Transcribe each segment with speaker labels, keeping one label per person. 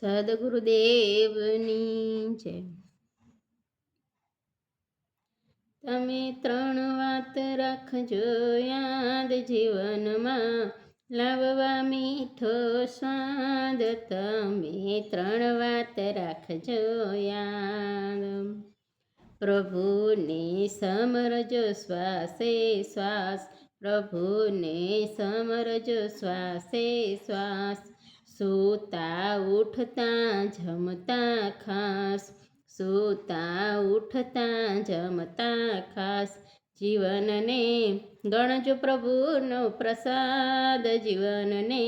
Speaker 1: સદગુરુદેવની જય. તમે ત્રણ વાત રાખજો યાદ જીવનમાં. લાવવા મીઠો સ્વાદ તમે ત્રણ વાત રાખજો યાદ. પ્રભુને સમરજો શ્વાસે શ્વાસ, પ્રભુને સમરજો શ્વાસે શ્વાસ. સૂતા ઉઠતા જમતા ખાસ, સૂતા ઉઠતા જમતા ખાસ. જીવનને ગણજો પ્રભુનો પ્રસાદ, જીવનને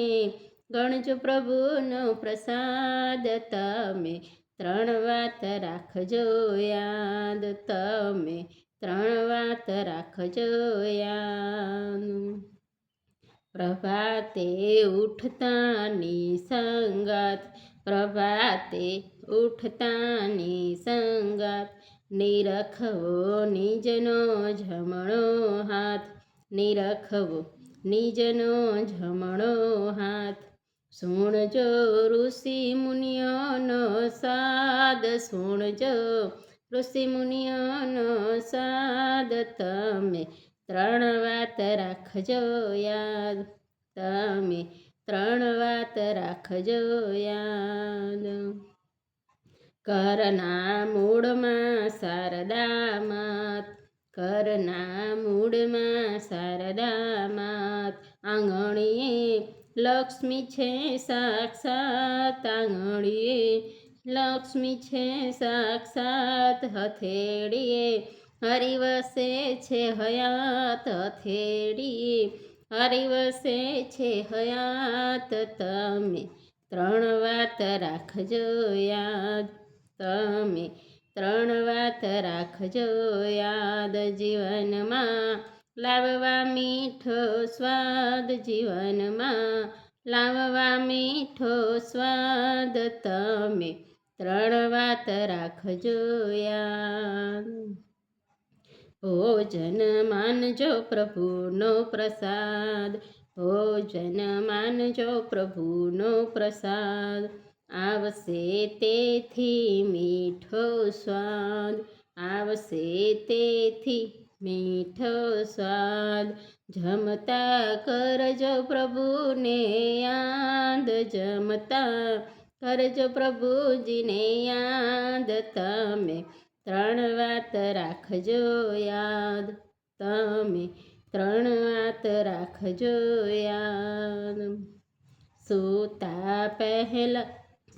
Speaker 1: ગણજો પ્રભુનો પ્રસાદ. તમે ત્રણ વાત રાખજો યાદ, તમે ત્રણ વાત રાખજો યાદ. પ્રભાતે ઉઠતાની સંગત, પ્રભાતે ઉઠતાની સંગત. નિરખવો નિજનો જમણો હાથ, નિરખવો નિજનો જમણો હાથ. સુણજો ઋષિ મુનિઓનો સાદ, સુણજો ઋષિ મુનિઓનો સાદ. તમે ત્રણ વાત રાખજો યાદ. તમે ત્રણ વાત રાખજો યાદ. કરના મૂળમાં શારદા માત કરના મૂળમાં શારદા માત આંગણીએ લક્ષ્મી છે સાક્ષાત. આંગણીએ લક્ષ્મી છે સાક્ષાત. હથેળીએ હરિવસે છે હયાત થેડી. હરિવસે છે હયાત તમે ત્રણ વાત રાખજો યાદ. તમે ત્રણ વાત રાખજો યાદ જીવનમાં. લાવવા મીઠો સ્વાદ જીવનમાં. લાવવા મીઠો સ્વાદ તમે ત્રણ વાત રાખજો યાદ. ભોજન માનજો પ્રભુનો પ્રસાદ, ભોજન માનજો પ્રભુનો પ્રસાદ. આવશે તેથી મીઠો સ્વાદ, આવશે તેથી મીઠો સ્વાદ. જમતા કરજો પ્રભુને યાદ જમતા કરજો પ્રભુજીને યાદ તમે ત્રણ વાત રાખજો યાદ. તમે ત્રણ વાત રાખજો યાદ. સૂતા પહેલા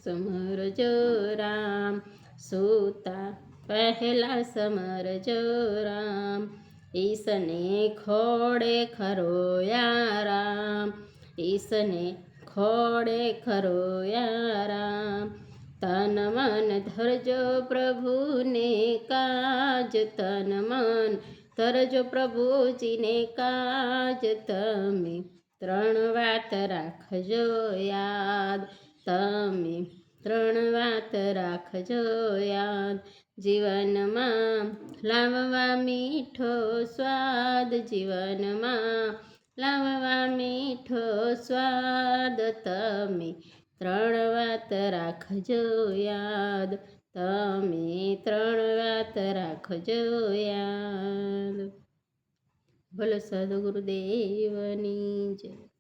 Speaker 1: સમરજો રામ. સૂતા પહેલા સમરજો રામ. ઈસને ખોડે ખરો રામ. ઈસને ખોડે ખરો રામ. તન મન ધરજો પ્રભુને કાજ, તન મન ધરજો પ્રભુજીને કાજ. તમે ત્રણ વાત રાખજો યાદ, તમે ત્રણ વાત રાખજો યાદ. જીવનમાં લાવવા મીઠો સ્વાદ, જીવનમાં લાવવા મીઠો સ્વાદ. તમે ત્રણ વાત રાખજો યાદ. તમે ત્રણ વાત રાખજો યાદ. ભલો સદગુરુદેવની જય.